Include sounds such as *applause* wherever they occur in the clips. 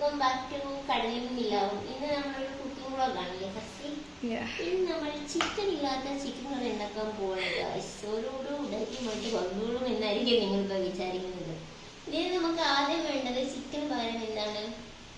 Welcome back to കടലിലും ഇല്ലാവും ഇന്ന് നമ്മളൊരു കുക്കിംഗ് വ്ളോഗ് ആണല്ലേ ഫസ്റ്റ് ഇന്ന് നമ്മൾ ചിക്കൻ ഇല്ലാത്ത ചിക്കൻ കറി ഉണ്ടാക്കാൻ പോകുന്നത് ഓരോരോ ഉടക്കി വന്നോളും എന്നായിരിക്കും നിങ്ങളിപ്പോൾ വിചാരിക്കുന്നത്. ഇതിന് നമുക്ക് ആദ്യം വേണ്ടത് ചിക്കൻ പകരം എന്താണ്?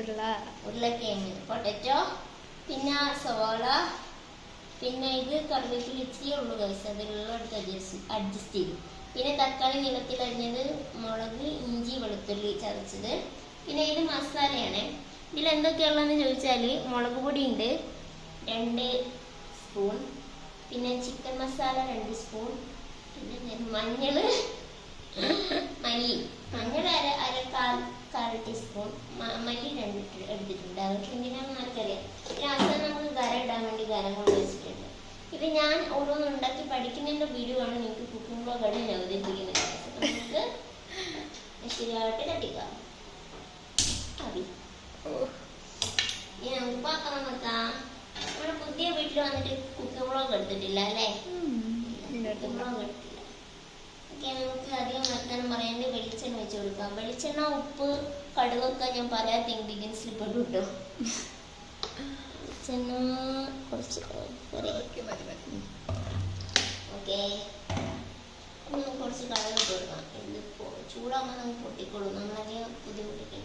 ഉരുള. ഉരുളക്കിഴങ്ങ്. പൊട്ടറ്റോ പിന്നെ സവാള പിന്നെ ഇത് കറിവേപ്പില ഇച്ചിരി ഉള്ളു കഴിച്ച് അതിലുള്ള അടുത്ത് അഡ്ജസ്റ്റ് അഡ്ജസ്റ്റ് ചെയ്തു പിന്നെ തക്കാളി നീളത്തിൽ അരിഞ്ഞത് മുളക് ഇഞ്ചി വെളുത്തുള്ളി ചതച്ചത്. പിന്നെ ഇത് മസാലയാണ്. ഇതിൽ എന്തൊക്കെയുള്ളതെന്ന് ചോദിച്ചാൽ മുളക് പൊടി ഉണ്ട് രണ്ട് സ്പൂൺ പിന്നെ ചിക്കൻ മസാല രണ്ട് സ്പൂൺ പിന്നെ മഞ്ഞൾ മല്ലി. മഞ്ഞൾ അര അര കാൽ കാൽ ടീസ്പൂൺ മല്ലി രണ്ട് എടുത്തിട്ടുണ്ട്. അതൊക്കെ എന്തിനാണെന്ന് ആർക്കറിയാം പിന്നെ അവസാനം നമുക്ക് ഗരം ഇടാൻ വേണ്ടി ഗരം കൊണ്ട് വെച്ചിട്ടുണ്ട്. ഞാൻ ഓരോന്ന് ഉണ്ടാക്കി പഠിക്കുന്നതിന്റെ വീഡിയോ ആണ് നിങ്ങൾക്ക് കുക്കിംഗ് ബ്ലോഗാണ് ഞാൻ അവതരിപ്പിക്കുന്നത്. നമുക്ക് ശരിയായിട്ട് കട്ടിക്കാം അതി ഇനി നമുക്ക് പാത്രം വെക്കാം നമ്മുടെ പുതിയ വീട്ടിൽ വന്നിട്ട് കുക്കിംഗ് വ്ളോഗ് എടുത്തിട്ടില്ല അല്ലേ? കുക്കിംഗ് ബ്ലോഗ് എടുത്തില്ല. ഓക്കെ നമുക്ക് അധികം വർത്തമാനം പറയാണ്ട് വെളിച്ചെണ്ണ വെച്ച് കൊടുക്കാം. വെളിച്ചെണ്ണ ഉപ്പ് കടുകൊക്കെ ഞാൻ പറയാത്ത ഇൻഗ്രീഡിയൻസിൽ പെട്ടു കേട്ടോ വെളിച്ചെണ്ണ കുറച്ച് ഓക്കെ. നമുക്ക് കുറച്ച് കളർ ഇട്ട് കൊടുക്കാം. ഇത് ചൂടാകുമ്പോൾ നമുക്ക് പൊട്ടിക്കോളും. നമ്മളധികം ബുദ്ധിമുട്ടിക്കണ്ട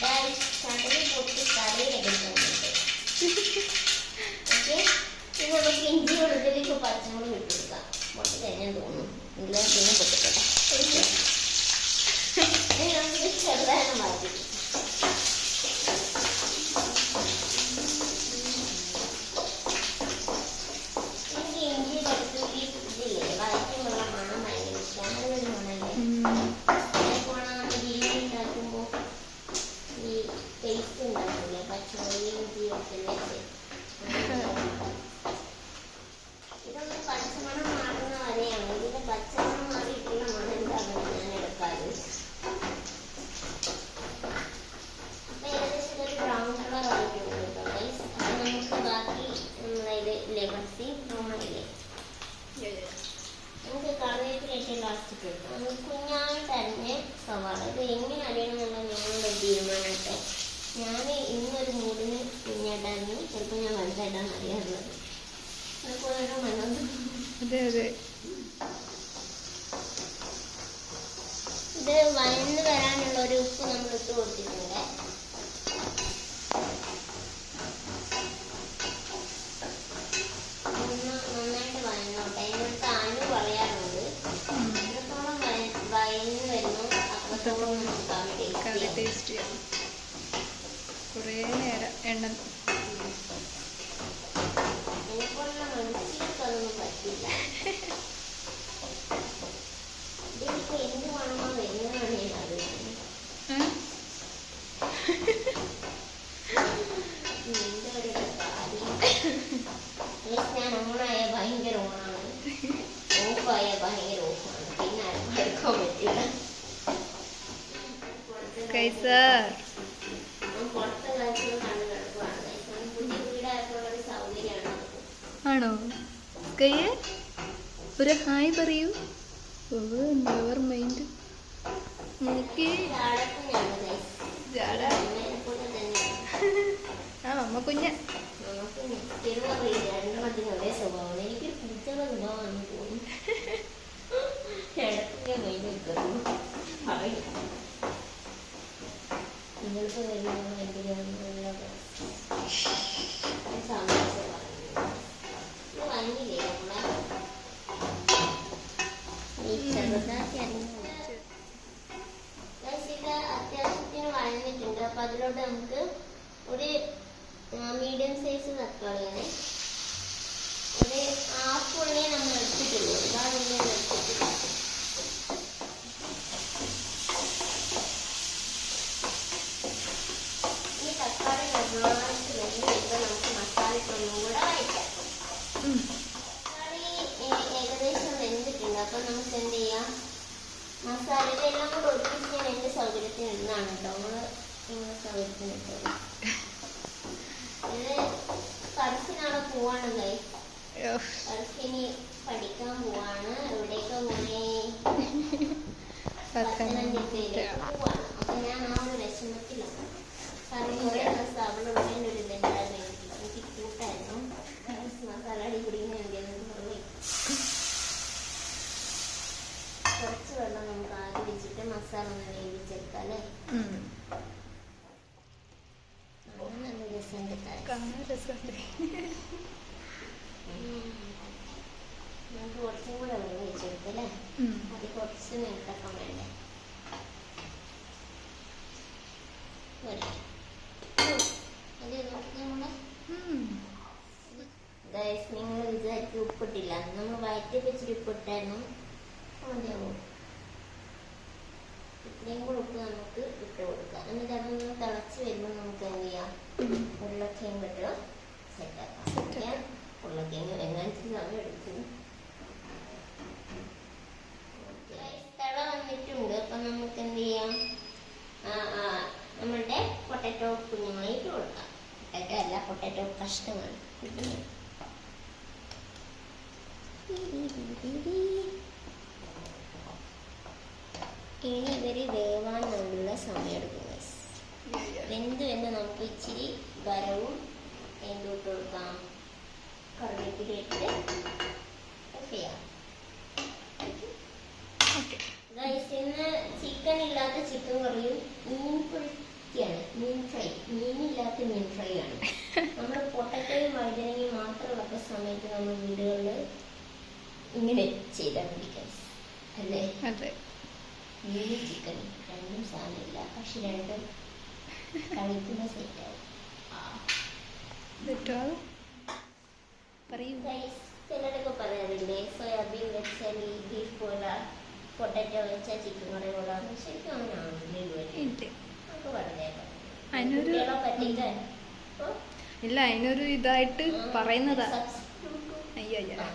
Guys, കടുക് പൊട്ടി കറിയിലെടുക്കുന്നുണ്ട് ഓക്കെ ഇനി നമുക്ക് ഇഞ്ചി വെളുത്തുള്ളിക്ക് പച്ചമുളക് ഇട്ട് കൊടുക്കാം പൊട്ടി തന്നെ തോന്നുന്നു ഇല്ല പിന്നെ പൊട്ടിക്കട്ടെ നമുക്ക് ചെറുതായിട്ട് മാറ്റി എനിക്ക് ഇഞ്ചി വെളുത്തുള്ളി ഇതില്ലേ വഴറ്റുമുള്ള മണം ഭയങ്കര ഇഷ്ടമാണ് നല്ലൊരു മണമല്ലേ അതുപോലെ നമ്മൾ ബിരിയാണി ഉണ്ടാക്കുമ്പോൾ ഈ പേസ്റ്റ് ഉണ്ടാക്കില്ലേ പച്ചമുളക് ഇഞ്ചി വെളുത്തുള്ളി ഇതൊന്ന് പച്ചമണം മാറുന്ന വരെയാണ് ഇതിന്റെ പച്ചമണം മാറിയിട്ടുള്ള മണം എന്താണെന്ന് ഞാൻ എടുക്കാറ് അപ്പൊ ഏകദേശം ഇതൊരു ബ്രൗൺ കളർ ആയിട്ടുണ്ട് കേട്ടോ guys. അപ്പൊ നമുക്ക് ബാക്കി നമ്മളെ ഇത് ലെമൺസി നമ്മളില്ലേ നമുക്ക് കറിവേപ്പില ഏറ്റവും ലാസ്റ്റ് കിട്ടും നമുക്ക് കുഞ്ഞായിട്ട് അരിഞ്ഞ സവാള ഇത് എങ്ങനെ അരിയണമെന്നുള്ള നിങ്ങളുടെ തീരുമാനത്തെ ഞാൻ ഇന്നൊരു മൂടിന് പിന്നെയായിട്ടായിരുന്നു ചിലപ്പോൾ ഞാൻ വലുതായിട്ടാണ് അറിയാറുള്ളത്. അതെ അതെ ഇത് വഴന്ന് വരാനുള്ള ഒരു ഉപ്പ് നമ്മൾ ഇട്ട് കൊടുത്തിട്ടുണ്ട്. ഒന്ന് നന്നായിട്ട് വഴന്നോട്ടെ എന്നോട് അനു പറയാറുണ്ട്. എത്രത്തോളം വയ- വഴന്ന് വരുന്നു അത്രത്തോളം നമുക്ക് കറി ടേസ്റ്റ് ടേസ്റ്റ് ചെയ്യാം. കുറേ നേരം എണ്ണ ഭയങ്കര ഓണാണ് ഓഫായ ഭയങ്കര ഓഫാണ് പിന്നെ പറ്റില്ല കൈസർ ഞാൻ പുറത്തെ കാഴ്ചകൾ കണ്ടു കിടക്കുവാണ് Guys. ഞാൻ പുതിയ വീടായപ്പോൾ ഒരു സൗകര്യമാണ് നമുക്ക്. ആണോ കയ്യെ ഒരു ഹായ് പറയൂ നെവർ മൈൻഡ് എനിക്ക്. ആ അമ്മ കുഞ്ഞ അറിയില്ല. അപ്പൊ അതിലോട്ട് നമുക്ക് ഒരു മീഡിയം സൈസ് തക്കാളിയാണ്. ഒരു ഹാഫ് ഉള്ളിയെ നമ്മൾ എടുത്തിട്ടുള്ളൂ. ഒരുപാട് ഉള്ളി എടുത്തിട്ടില്ല ഈ തക്കാളി നമുക്ക് മസാലയ്ക്ക് ഒന്നും കൂടെ വഴറ്റാം തക്കാളി ഏ- ഏകദേശം വെന്തിട്ടുണ്ട്. അപ്പൊ നമുക്ക് എന്ത് ചെയ്യാം? മസാല ഇതെല്ലാം കൂടെ ഒത്തിരി എന്റെ സൗകര്യത്തിന് ഇടുന്നതാണ് കേട്ടോ. നമ്മൾ *laughs* പഠിക്കാൻ പോവാണ്. എവിടേക്കാ പോണേ പത്തനംതിട്ടയിലേക്ക് പോവാണ്. അപ്പൊ ഞാൻ ആ ഒരു വിഷമത്തിലാണ് കാരണം കുറെ ദിവസം അവളുടെ ഒരു ഇതുണ്ടായിരുന്നു എനിക്ക് എനിക്ക് കൂട്ടായിരുന്നു മസാല അടി കുടിക്കുന്ന എന്തെങ്കിലും പറഞ്ഞു കുറച്ച് വെള്ളം നമുക്ക് ആദ്യം വെച്ചിട്ട് മസാല ഒന്ന് വേവിച്ചെടുക്കാം അല്ലേ ഉം. അങ്ങനെ നല്ല രസമുണ്ട് താഴെ. നിങ്ങൾ വിചാരിക്കും ഉപ്പിട്ടില്ല. നമ്മൾ വയറ്റി വെച്ചിട്ട് ഉപ്പിട്ടായിരുന്നു. മതിയാവും ഇത്രയും കൂടെ ഉപ്പ് നമുക്ക് ഇട്ട് കൊടുക്കാം എന്നിട്ട് അതൊന്ന് തിളച്ച് വരുമ്പോൾ നമുക്ക് എന്ത് ചെയ്യാം ഉം. ഉരുളക്കിഴങ്ങ് ഇട്ട് സെറ്റാക്കാം ഞാൻ ഉരുളക്കിഴങ്ങ് വെങ്ങാനത്തിന് സമയം എടുക്കും തള വന്നിട്ടുണ്ട്. അപ്പൊ നമുക്ക് എന്ത് ചെയ്യാം? നമ്മളുടെ പൊട്ടറ്റോ കുഞ്ഞുങ്ങളെ ഇട്ട് കൊടുക്കാം. പൊട്ടറ്റോ അല്ല പൊട്ടറ്റോ കഷ്ണങ്ങൾ കുഞ്ഞുങ്ങൾ ഇനി ഇവർ വേവാൻ നല്ല സമയം എടുക്കും. വെന്ത് വെന്ത് നമുക്ക് ഇച്ചിരി വരവും എന്തിട്ട് കൊടുക്കാം കറിവേപ്പില ഇട്ട് ചെയ്യാം. ഇന്ന് ചിക്കൻ ഇല്ലാത്ത ചിക്കൻ കറിയും മീൻ പൊരിക്കാണ് മീൻ ഫ്രൈ. മീനില്ലാത്ത മീൻ ഫ്രൈ ആണ്. നമ്മൾ പൊട്ടക്കയും വഴുതനങ്ങയും മാത്രമുള്ള സമയത്ത് നമ്മൾ വീടുകളിൽ ഇങ്ങനെ ചെയ്താൽ മതി അല്ലേ? അതെ. മീനും ചിക്കനും രണ്ടും സാധനമില്ല. പക്ഷെ രണ്ടും കഴിക്കുന്ന സെറ്റാവും പറ്റുമോ? പറയൂ. ചിലരൊക്കെ പറയാറില്ലേ സോയാബീൻ വെച്ചാൽ ഈ ബീഫ് പോലെ പൊട്ടറ്റോ വെച്ചാൽ ചിക്കൻ കറി പോലെ ശരിക്കും അതിനൊരു ഇല്ല അതിനൊരു ഇതായിട്ട് പറയുന്നതാ. അയ്യോ അയ്യോ. ആ,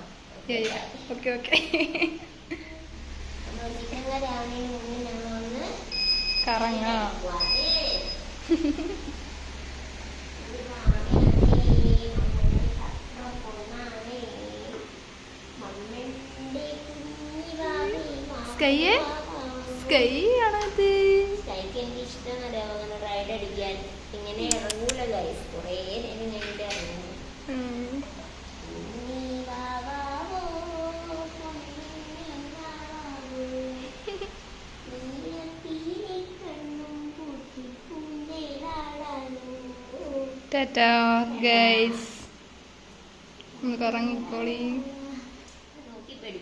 അയ്യോ ഓക്കെ ഓക്കെ. കറങ്ങാ. പോവാണേ. സ്കൈയെ? സ്കൈ ആണത് സ്കൈക്ക് എനിക്ക് ഇഷ്ടമെന്നറിയാം അങ്ങനെ റൈഡ് അടിക്കാൻ ഇങ്ങനെ ഇറങ്ങൂല ഗൈസ് കുറേ നേരം കഴിഞ്ഞിട്ട് ഇറങ്ങും ഉം. നീ വാ വാ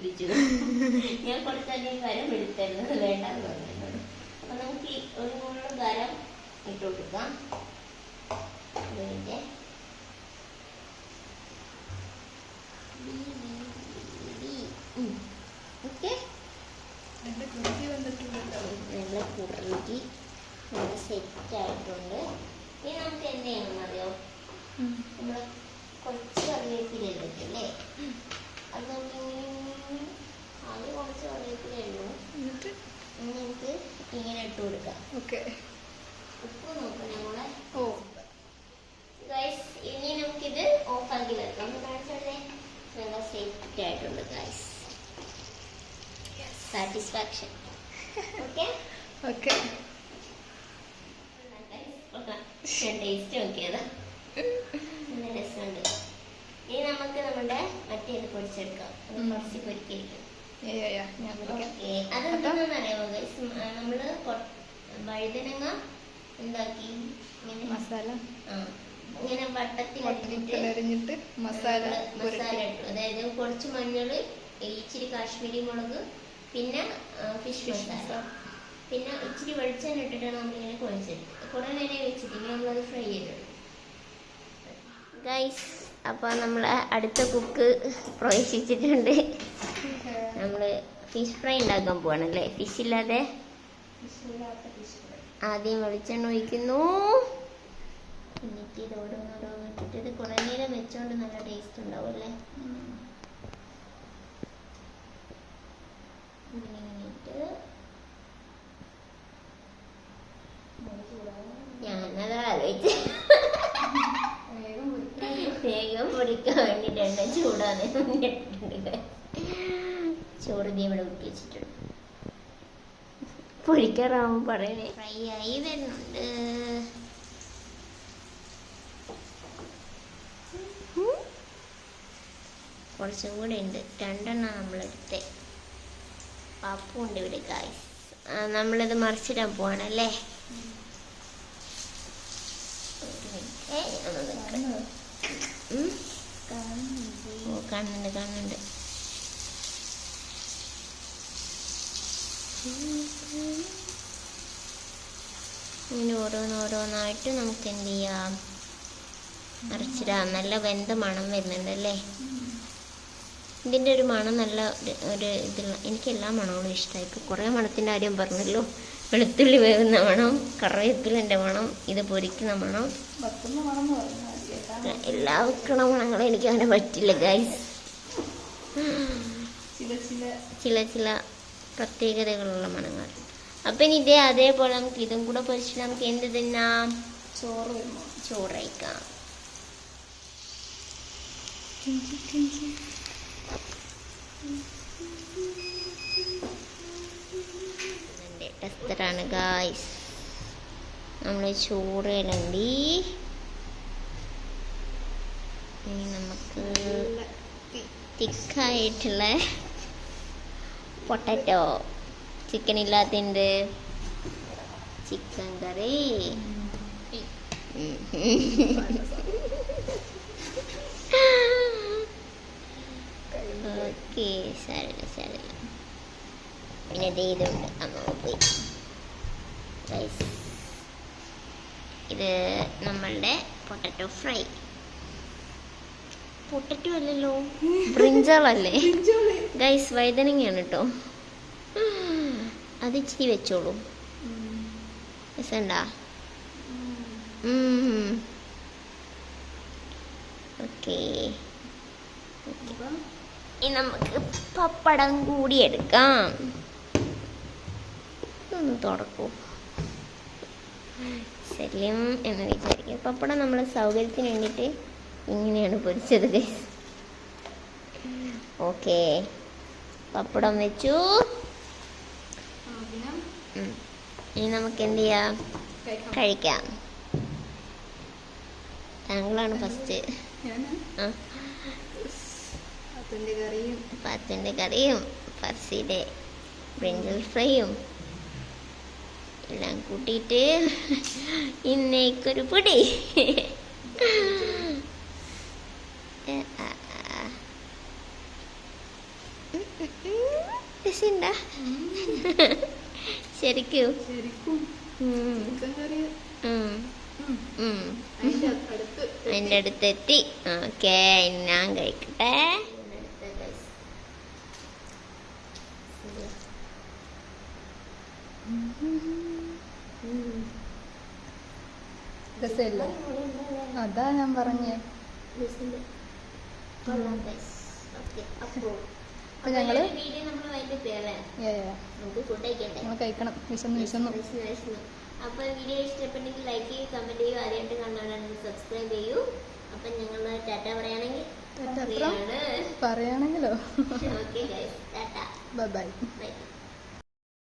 പഠിപ്പിച്ചു ഞാൻ കൊടുത്തന്നെ വരം എടുത്തരുന്നത് വേണ്ടെന്ന് പറഞ്ഞു അപ്പൊ നമുക്ക് ഒരു മുള്ള വരം ഇട്ട് കൊടുക്കാം ഒരു minute. B, B, B, B. ഉം. ഓക്കെ നല്ല കുറുകി നല്ല സെറ്റ് ആയിട്ടുണ്ട് ഇനി നമുക്ക് എന്ത് ചെയ്യണം അറിയോ നമ്മൾ കുറച്ച് കറിവേപ്പില ഇട്ടില്ലേ അത് നമുക്ക് ഇങ്ങനെ ആദ്യം കുറച്ച് കറിവേപ്പില ഇടുന്നു എന്നിട്ട് ഇനി നമുക്ക് ഇങ്ങനെ ഇട്ട് കൊടുക്കാം ഓക്കെ ഉപ്പ് നോക്കാം നമ്മളെ ഓ ഗൈസ് ഇനി നമുക്കിത് ഓഫാക്കി വെക്കാം ഒന്ന് കാണിച്ചോളേ നല്ല സെറ്റ് ആയിട്ടുണ്ട് guys satisfaction okay okay taste നോക്കിയതാ നല്ല രസമുണ്ട്. ഇനി നമുക്ക് നമ്മുടെ മറ്റേത് പൊടിച്ചെടുക്കാം. കുറച്ച് ഞാൻ ഓക്കെ അതെന്താണെന്നറിയാമോ ഗൈസ് നമ്മൾ വഴുതനങ്ങ എന്താക്കി? മസാല. ഇങ്ങനെ വട്ടത്തിൽ അരിഞ്ഞിട്ട് മസാല മസാല ഇട്ടു. അതായത് കുറച്ച് മഞ്ഞൾ ഇച്ചിരി കാശ്മീരി മുളക് പിന്നെ ഫിഷ് മസാല പിന്നെ ഇച്ചിരി വെളിച്ചെണ്ണ ഇട്ടിട്ടാണ് നമ്മളിങ്ങനെ കുഴച്ചെടുക്കും കുറേ നേരം വെച്ചിട്ട് ഇനി നമ്മളത് ഫ്രൈ ചെയ്തെടുക്കും ഗൈസ് അപ്പോൾ നമ്മളെ അടുത്ത കുക്ക് പ്രവേശിച്ചിട്ടുണ്ട്. നമ്മൾ ഫിഷ് ഫ്രൈ ഉണ്ടാക്കാൻ പോവാണല്ലേ ഫിഷ് ഇല്ലാതെ ആദ്യം വെളിച്ചെണ്ണ ഒഴിക്കുന്നു. എന്നിട്ട് ഇത് ഓരോന്നോരോന്ന് ഇട്ടിട്ട് ഇത് കുറേ നേരം വെച്ചോണ്ട് നല്ല ടേസ്റ്റ് ഉണ്ടാവും അല്ലേ ഇങ്ങനെ ഇങ്ങനെ ഇട്ട് ഞാനത് ആലോചിച്ച് വേഗം പൊടിക്കാൻ വേണ്ടിട്ടുണ്ട് ചൂടാന്ന് ചോറ് നീ ഇവിടെ ഊട്ടി വെച്ചിട്ടുണ്ട് പൊരിക്കാറാവും പറയണേ. ഫ്രൈ ആയി വരുന്നുണ്ട്. കുറച്ചും കൂടെ ഉണ്ട്. രണ്ടെണ്ണം നമ്മളെടുത്തേ. പപ്പും ഉണ്ട് ഇവിടെ ഗായ്സ് നമ്മളിത് മറിച്ചിടാൻ പോവാണല്ലേ? ഓ കാണുന്നുണ്ട് കാണുന്നുണ്ട് ഇങ്ങനെ ഓരോന്നോരോന്നായിട്ട് നമുക്ക് എന്ത് ചെയ്യാം? മറിച്ചിടാം. നല്ല വെന്ത മണം വരുന്നുണ്ട് അല്ലേ ഇതിന്റെ ഒരു മണം നല്ല ഒരു- ഇതുള്ള എനിക്ക് എല്ലാ മണങ്ങളും ഇഷ്ടമായി ഇപ്പോൾ കുറേ മണത്തിന്റെ കാര്യം പറഞ്ഞല്ലോ. വെളുത്തുള്ളി വേവുന്ന മണം കറിവേപ്പിലിന്റെ മണം ഇത് പൊരിക്കുന്ന മണം. എല്ലാ വെക്കണ മണങ്ങളും എനിക്ക് അങ്ങനെ പറ്റില്ല ഗൈസ് ചില ചില പ്രത്യേകതകളുള്ള മണങ്ങൾ. അപ്പം ഇനി ഇതേ അതേപോലെ നമുക്ക് ഇതും കൂടെ പൊരിച്ചിട്ട് നമുക്ക് എന്ത് തിന്നാം? ചോറ് ചോറ് കഴിക്കാം. ടെസ്റ്ററാണ് ഗായ്സ് നമ്മൾ ചോറ് ചോറിലുണ്ട് ഇനി നമുക്ക് തിക്കായിട്ടുള്ള പൊട്ടറ്റോ ചിക്കൻ ഇല്ലാത്തതിന്റെ ചിക്കൻ കറി. ഓക്കെ സാരമില്ല സാരമില്ല പിന്നെ ഇതുണ്ട്. അമ്മ പോയി Guys, ഇത് നമ്മളുടെ പൊട്ടറ്റോ ഫ്രൈ പൊട്ടറ്റോ അല്ലല്ലോ ബ്രിഞ്ചാളല്ലേ *laughs* ഗൈസ് വൈതനങ്ങയാണ് കേട്ടോ അത് ഇച്ചിരി വെച്ചോളൂ. രസണ്ടാ? ഓക്കെ. ഇനി നമുക്ക് പപ്പടം കൂടി എടുക്കാം. ഒന്ന് തുറക്കൂ ശല്യം എന്ന് വിചാരിക്കും. പപ്പടം നമ്മൾ സൗകര്യത്തിന് വേണ്ടിയിട്ട് ഇങ്ങനെയാണ് പൊരിച്ചത് ഗൈസ് ഓക്കെ പപ്പടം വെച്ചു. ഇനി നമുക്ക് എന്ത് ചെയ്യാം? കഴിക്കാം. താങ്കളാണ് ഫസ്റ്റ് പത്തിന്റെ കറിയും. ഫർസിയുടെ ബ്രിഞ്ചൽ ഫ്രൈയും. എല്ലാം കൂട്ടിയിട്ട് ഇന്നേക്കൊരു പൊടി. രസമുണ്ടാ? ശരിക്കും. അതിന്റെ അടുത്തെത്തി. ഓക്കെ ഞാൻ കഴിക്കട്ടെ. രസമില്ല അതാ ഞാൻ പറഞ്ഞേ. അപ്പൊ ഞങ്ങൾ ഞങ്ങൾ കഴിക്കണം. വിശന്ന് വിശന്നു വിശന്നു, വിശന്നു. അപ്പൊ വീഡിയോ ഇഷ്ടപ്പെട്ടെങ്കിൽ ലൈക്ക് ചെയ്യൂ കമന്റ് ചെയ്യൂ ആദ്യമായിട്ട് സബ്സ്ക്രൈബ് ചെയ്യൂ. അപ്പൊ ഞങ്ങൾ ടാറ്റ പറയുകയാണെങ്കിൽ? പറയുകയാണെങ്കിലോ? Okay bye bye